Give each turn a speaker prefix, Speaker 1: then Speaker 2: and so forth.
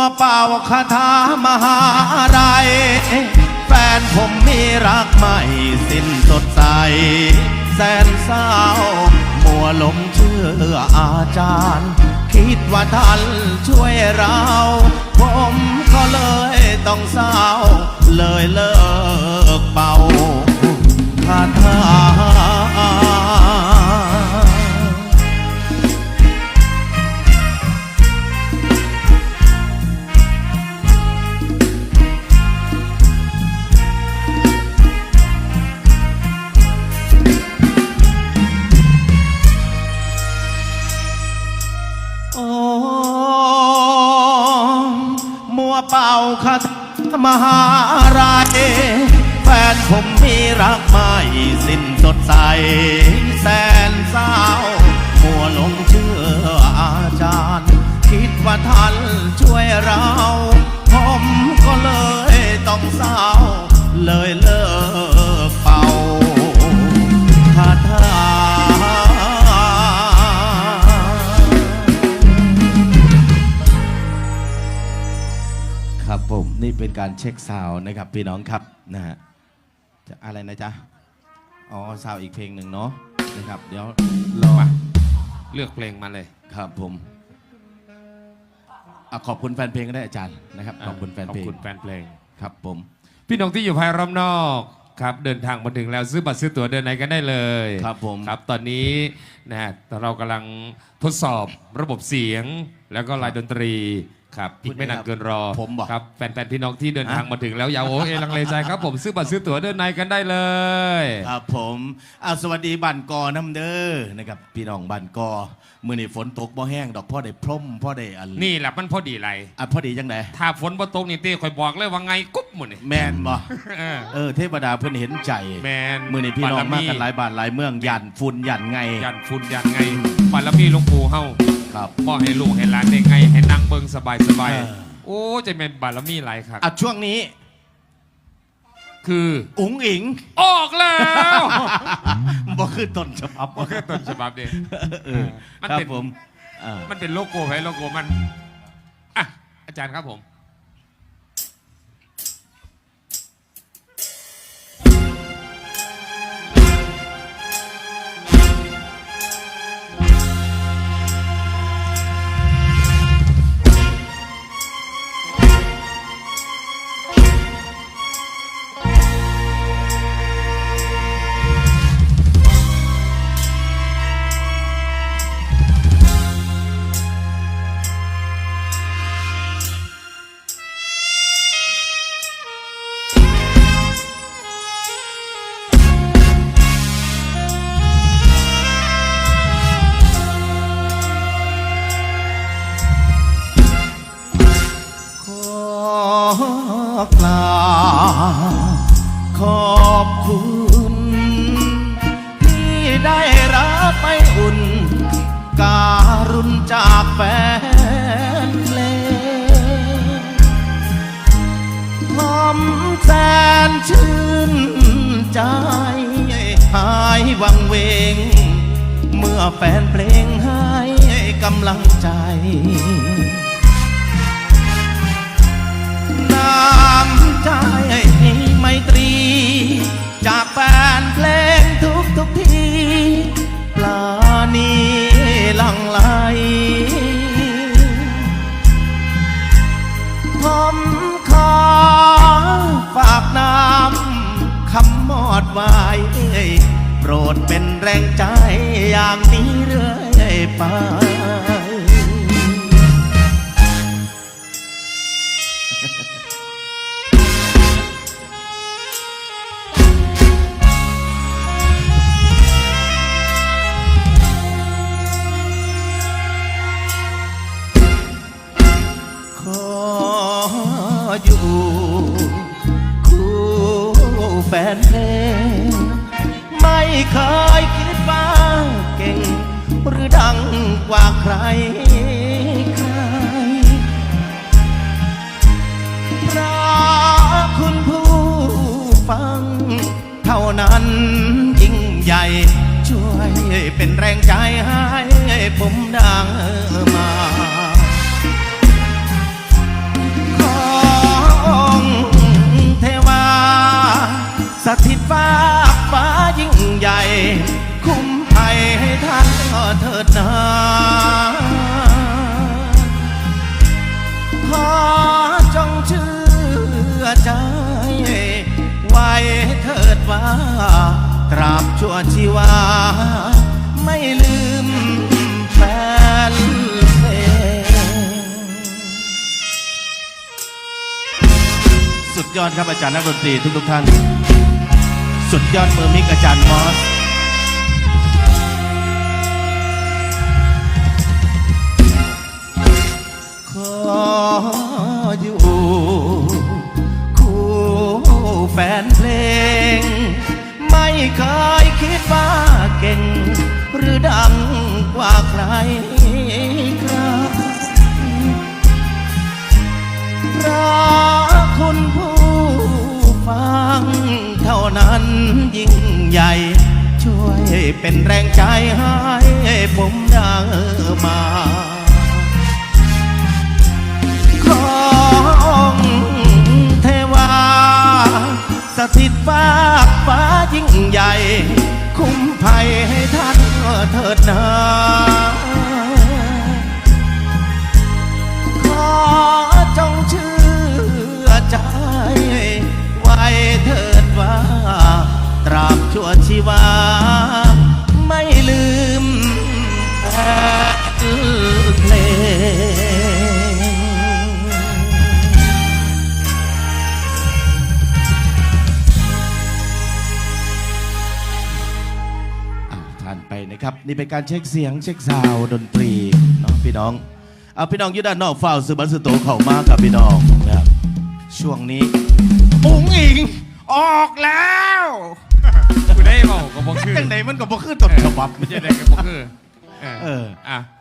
Speaker 1: วเป่าคาถามหาอะไรแฟนผมมีรักใหม่สิ้นสดใส แสนเศร้า มัวหลงเชื่ออาจารย์ คิดว่าท่านช่วยเรา ผมก็เลยต้องเศร้าเลยเลิก เป่าคาถามหาอะไรแฟนผมมีรักไม่สิ้นสดใส เป็นการเช็คซาวน์นะครับพี่น้องครับนะฮะจะอะไรนะจ๊ะอ๋อซาวน์อีกเพลงหนึ่งเนาะนะครับ เดี๋ยวรอ
Speaker 2: มาเลือกเพลงมาเลย
Speaker 1: ครับผมอะขอบคุณแฟนเพลงก็ได้อาจารย์นะครับขอบคุณแฟน
Speaker 2: ขอ
Speaker 1: เพล
Speaker 2: บ
Speaker 1: ง
Speaker 2: คุณแฟนเพลง
Speaker 1: ครับผม
Speaker 2: พี่น้องที่อยู่ภายรอบนอกครับเดินทางมาถึงแล้วซื้อบัตรซื้อตั๋วเดินไหนกันได้เลย
Speaker 1: ครับผม
Speaker 2: ครับตอนนี้นะฮะเรากำลังทดสอบระบบเสียงแล้วก็ลายดนตรี ครับอีกไม่นานเกินรอ
Speaker 1: ผมบอก
Speaker 2: ครับแฟนๆพี่น้องที่เดินทางมาถึงแล้ว อย่าโอ้เอลังเลใจครับผมซื้อบัตรซื้อตั๋วเดินไหนกันได้เลย
Speaker 1: ครับผมอาสวัสดีบันกอน้ำเด้อนะครับพี่น้องบันกอมือนี่ฝนตกบ่แห้งดอกพ่อได้พร่มพ่อได้อัน
Speaker 2: นี่แหละมันพอดีไร
Speaker 1: อะพอดีจังได
Speaker 2: ถ้าฝนบ่ตกนี่เต้คอยบอกเลยว่าไงกุ๊บหมดนี่
Speaker 1: แมนบ่
Speaker 2: เออ
Speaker 1: เออเทพดาเพิ่นเห็นใจ
Speaker 2: แมน
Speaker 1: มือนี่พี่น้องมากันหลาย
Speaker 2: บ
Speaker 1: บ้านหลายเมืองยันฝุ่นยันไง
Speaker 2: ยันฝุ่นยันไงบารมีหลวงปู่เฮา
Speaker 1: ครับ
Speaker 2: บ่ให้ลูกให้หลานได้ไงให้นั่งเบิ่ง สบายสบาย
Speaker 1: เออ
Speaker 2: โอ้จะเป็นบารมีหลายครับ
Speaker 1: อะช่วงนี้
Speaker 2: คือ
Speaker 1: อุ๋งอิง
Speaker 2: ออกแล้ว
Speaker 1: บ่คือต้นฉบับ
Speaker 2: โอเคต้นฉบับเดี
Speaker 1: เออ
Speaker 2: มัน
Speaker 1: ครับ
Speaker 2: เป็น
Speaker 1: ผมอ่า
Speaker 2: มันเป็นโลโก้ไว้โลโก้มันอะอาจารย์ครับผม
Speaker 1: กล่าวขอบคุณที่ได้รับไปอุ่น การุณจากแฟนเพลงผมแสนชื่นใจหายวังเวง เมื่อแฟนเพลงให้กำลังใจำใจไมตรี จากแฟนเพลงทุกทุกทีปลานีหลังไหลผมขอฝากน้ำคำมอดไว้โปรดเป็นแรงใจอย่างนี้เรื่อยไป ขออยู่คู่แฟนเพลงไม่เคยคิดว่าเก่ง หรือดังกว่าใครใครพราะคุณผู้ฟัง เท่านั้นยิ่งใหญ่ ช่วยเป็นแรงใจให้ เถิดนาขอจงเชื่อใจไว้เถิดว่า ตราบชั่วชีวา ไม่ลืมแฟนเพลสุดยอดครับอาจารย์นักดนตรีทุกทุกท่าน สุดยอดมือมิกอาจารย์มอส ออยู่ คู่แฟนเพลง ไม่เคยคิดว่าเก่ง หรือดังกว่าใครครับราะคุณผู้ฟัง เท่านั้นยิ่งใหญ่ ช่วยเป็นแรงใจให้ผมได้มา สถิตฟากฟ้ายิ่งใหญ่ คุ้มภัยให้ท่านเถิดนา ครับ นี่เป็นการเช็คเสียงเช็คซาวด์ดนตรีเนาะพี่น้องเอาพี่น้องอยุด้านนอกฝ้าวสืบันสือโตเข้ามากับพี่น้องนะครับช่วงนี้อุ๋งอิงออกแล้ว
Speaker 2: กูได้บอกกับบอกคือ
Speaker 1: จังไหนมันก็บ่คือต้นฉบับ
Speaker 2: ไม่ใช่ได้กับบอกคือเออ
Speaker 1: เออ
Speaker 2: อะ